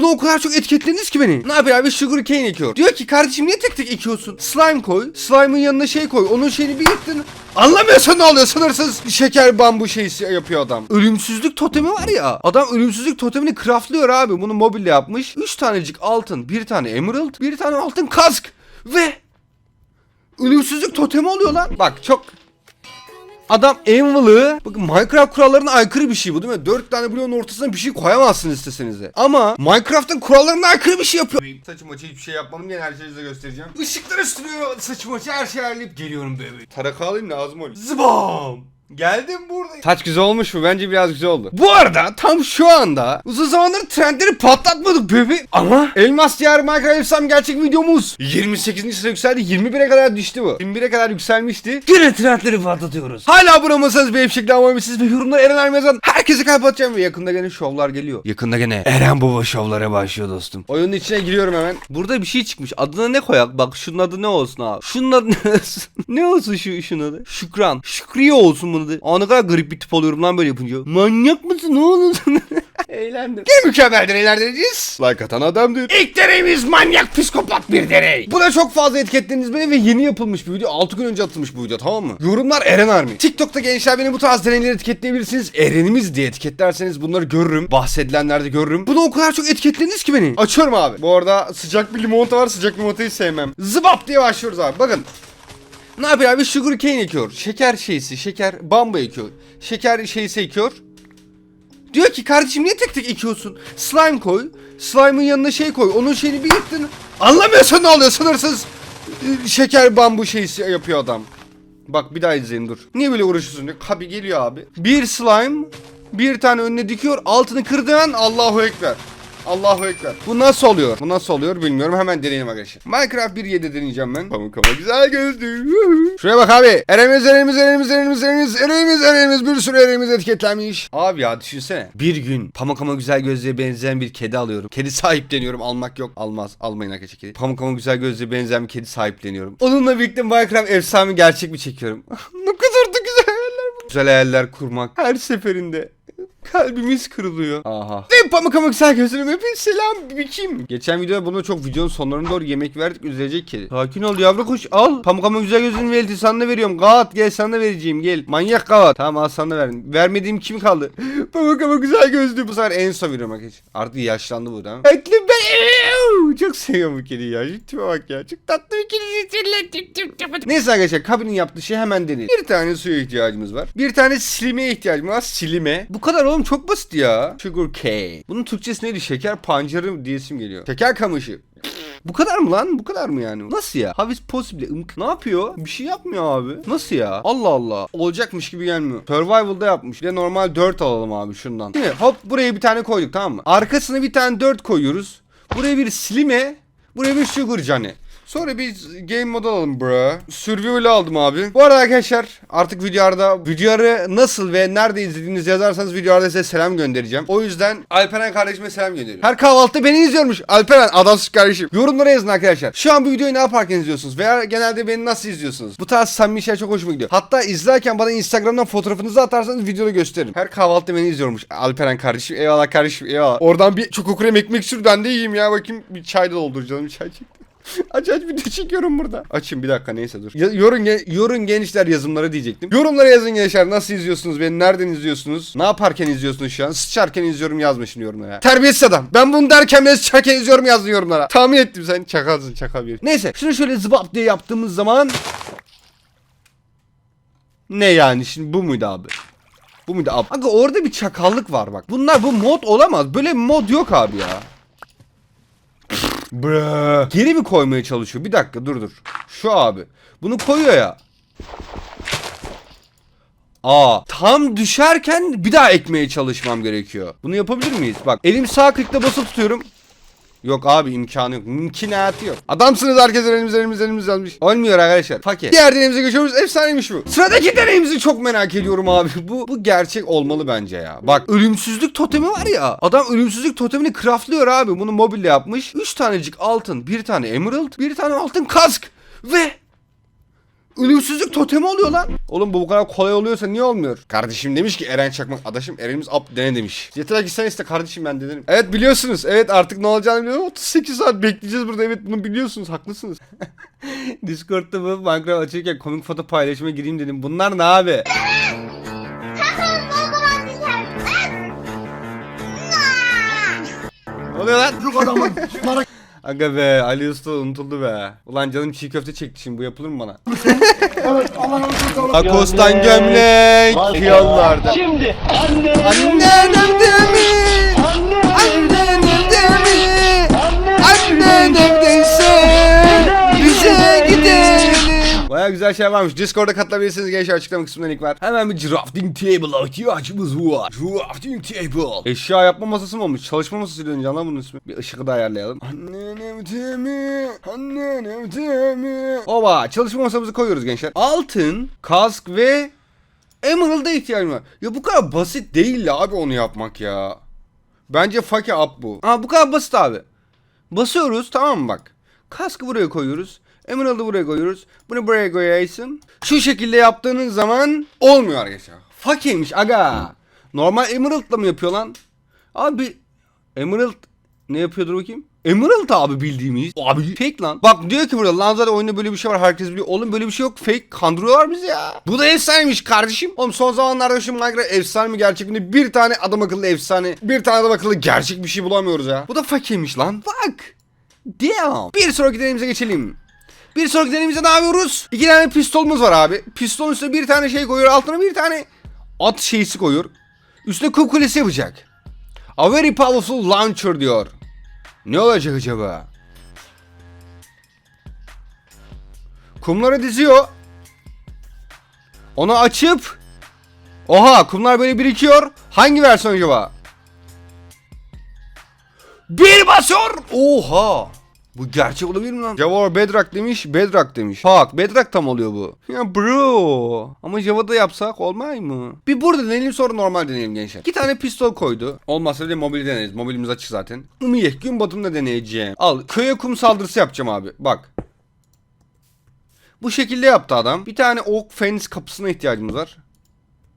Buna o kadar çok etiketlediniz ki beni. Ne yapıyor abi? Sugar cane ekiyor. Diyor ki kardeşim niye tek tek ekiyorsun? Slime koy. Slime'ın yanına şey koy. Onun şeyini bir yıktın. Anlamıyorsun ne oluyor? Sınırsız şeker bambu şeysi yapıyor adam. Ölümsüzlük totemi var ya. Adam ölümsüzlük totemini craftlıyor abi. Bunu mobilya yapmış. 3 tanecik altın, bir tane emerald, bir tane altın kask ve ölümsüzlük totemi oluyor lan. Bak çok Adam Anvil'ı bakın Minecraft kurallarına aykırı bir şey bu değil mi? 4 tane bloğun ortasına bir şey koyamazsınız isteseniz de. Ama Minecraft'ın kurallarına aykırı bir şey yapıyor. Saçım açı hiçbir şey yapmadım yine her şeyi size göstereceğim. Işıklar üstünüyor saçım açı her şeyi ayarlayıp geliyorum bebeğim. Tarak alayım lazım oluyor. Zıbam. Geldim burada. Saç güzel olmuş mu? Bence biraz güzel oldu. Bu arada tam şu anda uzun zamandır trendleri patlatmadık bebe. Ama Elmas Diyar Minecraft Efsane gerçek videomuz 28. sıraya yükseldi. 21'e kadar düştü bu. 21'e kadar yükselmişti. Yine trendleri patlatıyoruz. Hala abone olmasanız benim şekilde abone olabilirsiniz ve yorumlara Eren Ermez yazan herkese kalp atacağım ve yakında gene şovlar geliyor. Yakında gene Eren Baba şovlara başlıyor dostum. Oyunun içine giriyorum hemen. Burada bir şey çıkmış. Adına ne koyak? Bak şunun adı ne olsun abi? Şunun adı ne olsun? ne olsun şu şunun adı? Şükran. Şükriye olsun bunun adı. Aa ne kadar garip bir tip oluyorum lan böyle yapınca. Manyak mısın? Ne olursun? Eğlendim. Ne mükemmel deneyler deneyeceğiz. Like atan adamdır. İlk deneyimiz manyak psikopat bir deney. Buna çok fazla etiketlediniz beni ve yeni yapılmış bir video. 6 gün önce atılmış bu video tamam mı? Yorumlar Eren Army. TikTok'ta gençler beni bu tarz deneyleri etiketleyebilirsiniz. Erenimiz diye etiketlerseniz bunları görürüm. Bahsedilenlerde görürüm. Buna o kadar çok etiketlediniz ki beni. Açıyorum abi. Bu arada sıcak bir limonata var. Sıcak limonatayı sevmem. Zıbap diye başlıyoruz abi. Bakın. Ne yapıyor abi? Sugar cane ekiyor. Şeker şeysi, şeker bamba ekiyor. Şeker şeysi ekiyor. Diyor ki kardeşim niye tek tek ekiyorsun? Slime koy. Slime'ın yanına şey koy. Onun şeyini bir yıktın. Anlamıyorsun ne oluyor? Sınırsız e, şeker bambu şeysi yapıyor adam. Bak bir daha izleyin dur. Niye böyle uğraşıyorsun diyor. Kabi geliyor abi. Bir slime bir tane önüne dikiyor. Altını kırdığın Allahu Ekber. Allahu Ekber. Bu nasıl oluyor? Bu nasıl oluyor bilmiyorum. Hemen deneyelim arkadaşlar. Minecraft 1.7 deneyeceğim ben. Pamuk ama güzel gözlü. Şuraya bak abi. Eremiz, eremiz, eremiz, eremiz, eremiz, eremiz, eremiz. Bir sürü eremiz etiketlenmiş. Abi ya düşünsene. Bir gün pamuk ama güzel gözlüğe benzeyen bir kedi alıyorum. Kedi sahipleniyorum. Almak yok. Almaz. Almayın arkadaşlar kedi. Pamuk ama güzel gözlüğe benzeyen bir kedi sahipleniyorum. Onunla birlikte Minecraft efsane gerçek mi çekiyorum? ne kadar da güzel hayaller bu. Güzel hayaller kurmak. Her seferinde. Kalbimiz kırılıyor. Aha. Ve pamuk pamuk güzel gözlerim hepiniz selam bir kim? Geçen videoda buna çok videonun sonlarına doğru yemek verdik üzülecek kedi. Sakin ol yavru kuş al. Pamuk pamuk güzel gözlerini veldi sana veriyorum. Gavat gel sana vereceğim gel. Manyak gavat. Tamam al sana da verdim. Vermediğim kim kaldı? pamuk pamuk güzel gözlü. Bu sefer en son veriyorum arkadaşlar. Artık yaşlandı bu tamam. Etli be. Çok seviyorum bu kediyi ya. Tipe bak ya. Çok tatlı bir kedi. Neyse arkadaşlar kabinin yaptığı şey hemen deneyelim. Bir tane suya ihtiyacımız var. Bir tane silime ihtiyacımız var. Silime. Bu kadar oğlum çok basit ya. Sugar cane. Bunun Türkçesi neydi? Şeker pancarı diyesim geliyor. Şeker kamışı. Bu kadar mı lan? Bu kadar mı yani? Nasıl ya? How is possible? Ne yapıyor? Bir şey yapmıyor abi. Nasıl ya? Allah Allah. Olacakmış gibi gelmiyor. Survival'da yapmış. Bir de normal 4 alalım abi şundan. Şimdi hop buraya bir tane koyduk tamam mı? Arkasına bir tane 4 koyuyoruz. Buraya bir slime. Buraya bir sugar cane. Sonra biz game mode alalım bro. Survival aldım abi. Bu arada arkadaşlar artık videolarda videoları nasıl ve nerede izlediğinizi yazarsanız videolarda size selam göndereceğim. O yüzden Alperen kardeşime selam gönderiyorum. Her kahvaltıda beni izliyormuş. Alperen adamsız kardeşim. Yorumlara yazın arkadaşlar. Şu an bu videoyu ne yaparken izliyorsunuz veya genelde beni nasıl izliyorsunuz? Bu tarz samimi şeyler çok hoşuma gidiyor. Hatta izlerken bana Instagram'dan fotoğrafınızı atarsanız videoda gösteririm. Her kahvaltıda beni izliyormuş. Alperen kardeşim eyvallah kardeşim eyvallah. Oradan bir çok okurem ekmek sür ben de yiyeyim ya bakayım bir çay da doldur canım bir çay çekti. aç aç video çekiyorum burada. Açın bir dakika neyse dur. Ya, yorun, ge- yorun gençler yazımları diyecektim. Yorumlara yazın gençler nasıl izliyorsunuz beni nereden izliyorsunuz? Ne yaparken izliyorsunuz şu an? Sıçarken izliyorum yazmışsın yorumlara. Terbiyesiz adam. Ben bunu derken ben sıçarken izliyorum yazdın yorumlara. Tahmin ettim sen çakalsın çakal bir. Neyse şunu şöyle zıbap diye yaptığımız zaman ne yani şimdi bu muydu abi? Bu muydu abi? Aga orada bir çakallık var bak. Bunlar bu mod olamaz. Böyle bir mod yok abi ya. Bra. Geri mi koymaya çalışıyor? Bir dakika dur dur. Şu abi. Bunu koyuyor ya. Aa, tam düşerken bir daha ekmeye çalışmam gerekiyor. Bunu yapabilir miyiz? Bak elim sağ klikle basılı tutuyorum. Yok abi imkanı yok. Mümkünatı yok. Adamsınız herkes elimiz elimiz elimiz yazmış. Olmuyor arkadaşlar. Fakir. Diğer deneyimize geçiyoruz. Efsaneymiş bu. Sıradaki deneyimizi çok merak ediyorum abi. Bu bu gerçek olmalı bence ya. Bak ölümsüzlük totemi var ya. Adam ölümsüzlük totemini craftlıyor abi. Bunu mobilya yapmış. 3 tanecik altın, bir tane emerald, bir tane altın kask ve Ölümsüzlük totemi oluyor lan. Oğlum bu bu kadar kolay oluyorsa niye olmuyor? Kardeşim demiş ki Eren Çakmak. Adaşım Eren'imiz up dene demiş. Yeter ki sen iste kardeşim ben dedim. Evet biliyorsunuz. Evet artık ne olacağını biliyorum. 38 saat bekleyeceğiz burada. Evet bunu biliyorsunuz. Haklısınız. Discord'da bu Minecraft açırken komik foto paylaşıma gireyim dedim. Bunlar ne abi? Ne oluyor lan? Çocuk adamın Aga be Ali Usta unutuldu be. Ulan canım çiğ köfte çekti şimdi bu yapılır mı bana? evet Allah'ın sözü Akostan gömlek yollarda. Şimdi anne Annen evde mi? Annen evde mi? Annen evdeyse bize gidelim. Baya güzel şey varmış. Discord'a katılabilirsiniz gençler açıklama kısmında link var. Hemen bir drafting table'a ihtiyacımız var. Drafting table. Eşya yapma masası mı olmuş? Çalışma masası dönünce lan bunun ismi. Bir ışığı da ayarlayalım. Annen evde mi? Annen evde mi? Oba çalışma masamızı koyuyoruz gençler. Altın, kask ve Emerald'a ihtiyacım var. Ya bu kadar basit değil abi onu yapmak ya. Bence fuck up bu. Aa bu kadar basit abi. Basıyoruz tamam mı bak. Kaskı buraya koyuyoruz. Emerald'ı buraya koyuyoruz. Bunu buraya koyarsın. Şu şekilde yaptığınız zaman olmuyor arkadaşlar. Fakeymiş aga. Normal Emerald'la mı yapıyor lan? Abi Emerald ne yapıyordur bakayım? Emerald abi bildiğimiz. Abi fake lan. Bak diyor ki burada lan zaten oyunda böyle bir şey var herkes biliyor. Oğlum böyle bir şey yok fake kandırıyorlar bizi ya. Bu da efsaneymiş kardeşim. Oğlum son zamanlarda şu Minecraft efsane mi gerçek mi bir tane adam akıllı efsane bir tane adam akıllı gerçek bir şey bulamıyoruz ya. Bu da fakeymiş lan. Bak. Damn. Bir sonraki deneyimize geçelim. Bir sonraki deneyimizde ne yapıyoruz? İki tane pistolumuz var abi. Pistolun üstüne bir tane şey koyuyor. Altına bir tane at şeysi koyuyor. Üstüne kum kulesi yapacak. A very powerful launcher diyor. Ne olacak acaba? Kumları diziyor. Onu açıp Oha kumlar böyle birikiyor. Hangi versiyon acaba? Bir basıyor. Oha. Bu gerçek olabilir mi lan? Java Bedrock demiş, Bedrock demiş. Bak Bedrock tam oluyor bu. Ya bro. Ama Java'da yapsak olmaz mı? Bir burada deneyelim sonra normal deneyelim gençler. İki tane pistol koydu. Olmazsa de mobil deneriz. Mobilimiz açık zaten. Umiyeh gün batımda deneyeceğim. Al köye kum saldırısı yapacağım abi. Bak. Bu şekilde yaptı adam. Bir tane oak fence kapısına ihtiyacımız var.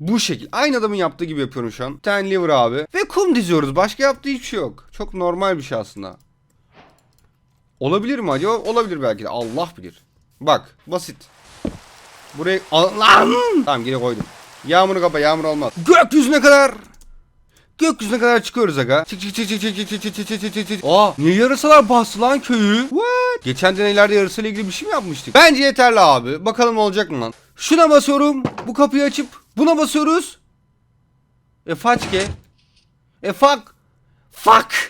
Bu şekil. Aynı adamın yaptığı gibi yapıyorum şu an. Bir tane lever abi. Ve kum diziyoruz. Başka yaptığı hiçbir şey yok. Çok normal bir şey aslında. Olabilir mi acaba? Olabilir belki de. Allah bilir. Bak basit. Buraya... Lan! Tamam geri koydum. Yağmuru kapa yağmur olmaz. Gökyüzüne kadar. Gökyüzüne kadar çıkıyoruz aga. Çık çık çık çık çık çık çık çık çık çık çık. Aa niye yarısalar bastı lan köyü? What? Geçen deneylerde yarısayla ilgili bir şey mi yapmıştık? Bence yeterli abi. Bakalım olacak mı lan? Şuna basıyorum. Bu kapıyı açıp buna basıyoruz. E façke. E fuck. Fuck.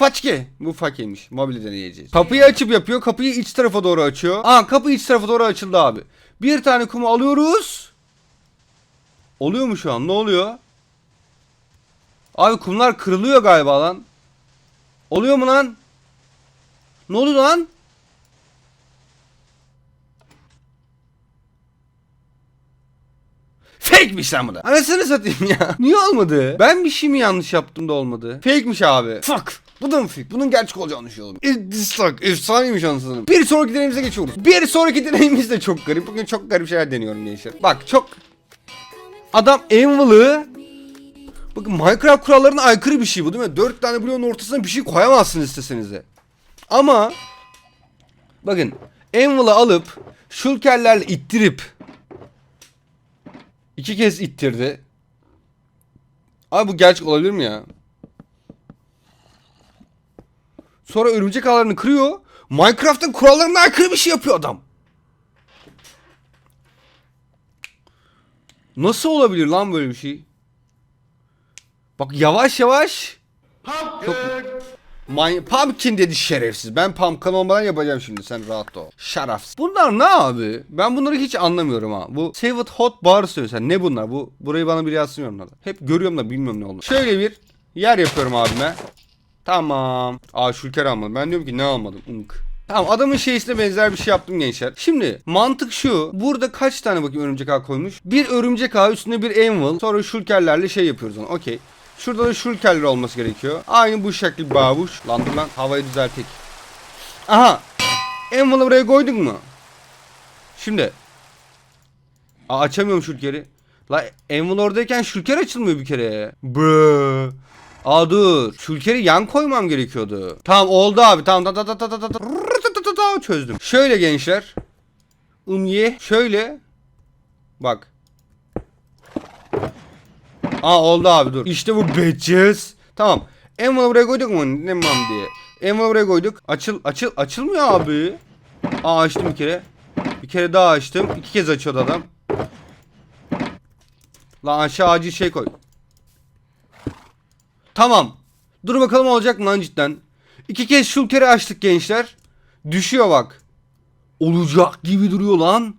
Façke. Bu fakeymiş. Mobili deneyeceğiz. Kapıyı açıp yapıyor. Kapıyı iç tarafa doğru açıyor. Aa kapı iç tarafa doğru açıldı abi. Bir tane kumu alıyoruz. Oluyor mu şu an? Ne oluyor? Abi kumlar kırılıyor galiba lan. Oluyor mu lan? Ne oluyor lan? Fake'miş lan bu da. Anasını satayım ya. Niye olmadı? Ben bir şey mi yanlış yaptım da olmadı? Fake'miş abi. Fuck. Bu da mı fake? Bunun gerçek olacağını düşünüyorum. Dislike. Efsaneymiş anasını. Bir sonraki deneyimize geçiyoruz. Bir sonraki deneyimiz de çok garip. Bugün çok garip şeyler deniyorum gençler. Bak çok... Adam Anvil'ı Bakın Minecraft kurallarına aykırı bir şey bu değil mi? Dört tane bloğun ortasına bir şey koyamazsınız isteseniz de. Ama bakın Anvil'ı alıp şulkerlerle ittirip iki kez ittirdi. Abi bu gerçek olabilir mi ya? Sonra örümcek ağlarını kırıyor. Minecraft'ın kurallarına aykırı bir şey yapıyor adam. Nasıl olabilir lan böyle bir şey? Bak yavaş yavaş. Çok... My... Pumpkin dedi şerefsiz. Ben pumpkin olmadan yapacağım şimdi. Sen rahat ol. Şarafsız. Bunlar ne abi? Ben bunları hiç anlamıyorum ha. Bu Save it hot bar söylesen. Ne bunlar? Bu burayı bana biri yazsın yorumlarda. Hep görüyorum da bilmiyorum ne oldu. Şöyle bir yer yapıyorum abime. Tamam. Aa şulker almadım. Ben diyorum ki ne almadım? Unk. Tamam adamın şeysine benzer bir şey yaptım gençler. Şimdi mantık şu. Burada kaç tane bakayım örümcek ağ koymuş? Bir örümcek ağ üstüne bir anvil. Sonra şulkerlerle şey yapıyoruz onu. Okey. Şurada da şulkerler olması gerekiyor. Aynı bu şekil babuş. Lan dur lan havayı düzeltek. Aha. Anvil'ı buraya koyduk mu? Şimdi. Aa, açamıyorum şulkeri. La Envel oradayken şulker açılmıyor bir kere. Bro. Aa dur. Şulkeri yan koymam gerekiyordu. Tamam oldu abi. Tamam. Da, da, da, da, da, da. da, da, da, Çözdüm. Şöyle gençler. Umye. Şöyle. Bak. Aa oldu abi dur. İşte bu bitches. Tamam. Envelope buraya koyduk mu? Ne mam diye. Envelope buraya koyduk. Açıl açıl açılmıyor abi. Aa açtım bir kere. Bir kere daha açtım. İki kez açıyordu adam. Lan aşağı acil şey koy. Tamam. Dur bakalım olacak mı lan cidden. İki kez şulkeri açtık gençler. Düşüyor bak. Olacak gibi duruyor lan.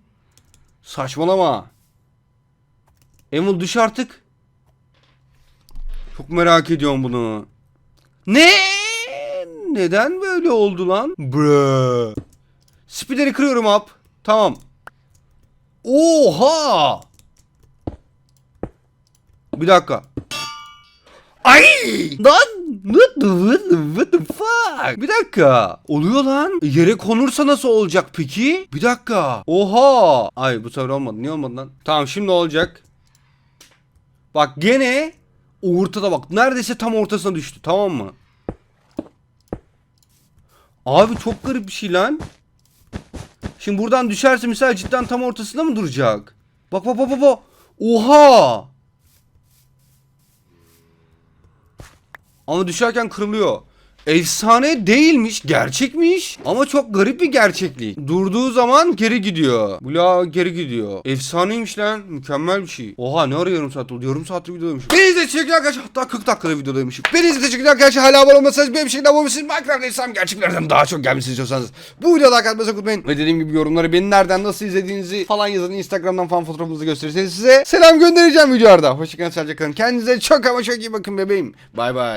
Saçmalama. Emil düş artık. Çok merak ediyorum bunu. Ne? Neden böyle oldu lan? Bro. Spider'i kırıyorum up. Tamam. Oha! Bir dakika. Ay! Lan! What the, what the, fuck? Bir dakika. Oluyor lan. Yere konursa nasıl olacak peki? Bir dakika. Oha! Ay bu sefer olmadı. Niye olmadı lan? Tamam şimdi olacak. Bak gene ortada bak. Neredeyse tam ortasına düştü. Tamam mı? Abi çok garip bir şey lan. Şimdi buradan düşerse mesela cidden tam ortasında mı duracak? Bak bak bak bak. bak. Oha! Ama düşerken kırılıyor. Efsane değilmiş, gerçekmiş. Ama çok garip bir gerçeklik. Durduğu zaman geri gidiyor. Bula geri gidiyor. Efsaneymiş lan. Mükemmel bir şey. Oha ne ara yarım saat oldu? Yarım saatlik videodaymışım. Beni de arkadaşlar. Hatta 40 dakikada videodaymışım. Beni de teşekkürler arkadaşlar. Hala abone olmasanız benim şekilde abone olmuşsunuz. Minecraft İslam gerçeklerden daha çok gelmesini istiyorsanız. Bu videoda like atmayı unutmayın. Ve dediğim gibi yorumları beni nereden nasıl izlediğinizi falan yazın. Instagram'dan falan fotoğrafınızı gösterirseniz size selam göndereceğim videolarda. Hoşçakalın, sağlıcakla kalın. Kendinize çok ama çok iyi bakın bebeğim. Bay bay.